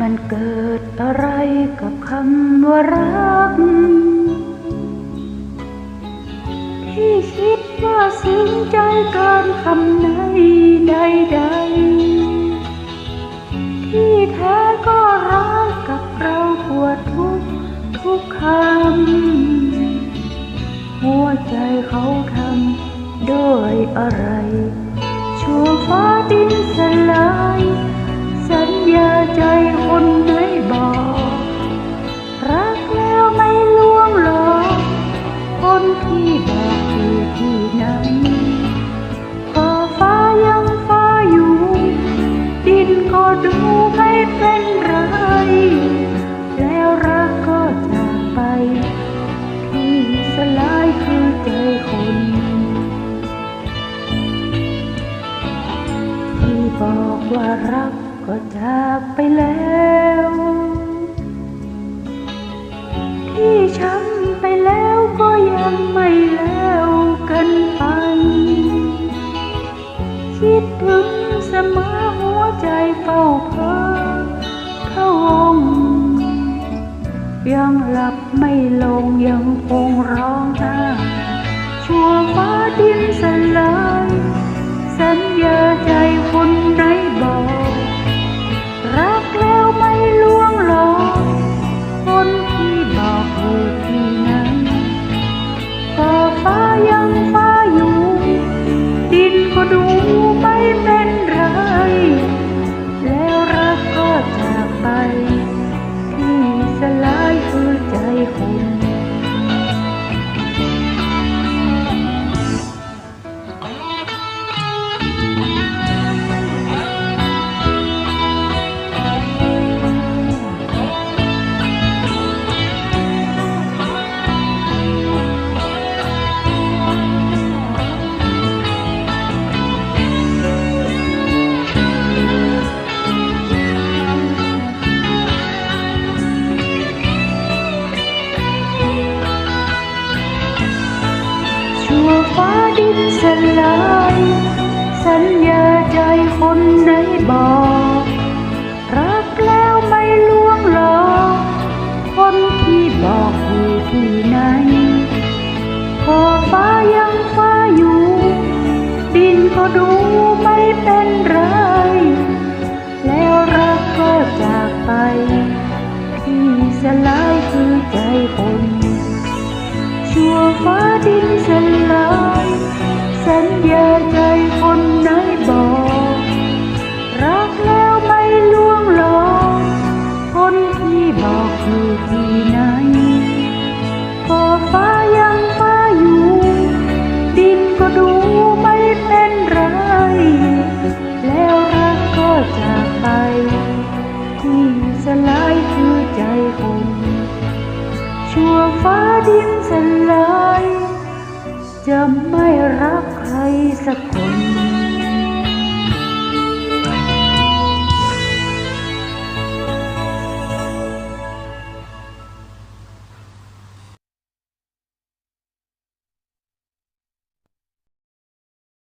มันเกิดอะไรกับคำว่ารัก ที่คิดว่าซึ้งใจเกินคำไหนใดๆ ที่แท้ก็รักกับเราปวดทุกทุกคำ หัวใจเขาทำด้วยอะไร ชั่วฟ้าดิน ว่ารักก็จากไปแล้ว ที่ช้ำไปแล้วก็ยังไม่แล้วกันไป คิดถึงเสมอหัวใจเฝ้าเพ้อพะวงยังหลับไม่ลงยังคงร้องไห้ชั่วฟ้าดินสลายสัญญา สลายสัญญาใจคนไหนบอกรักแล้วไม่ลวงหลอกคนที่บอกอยู่ที่ไหนขอฟ้ายัง ก็ดูไม่เป็นไร แล้วรักก็จากไป ที่สลายคือใจคน ชั่วฟ้าดินสลาย จะไม่รัก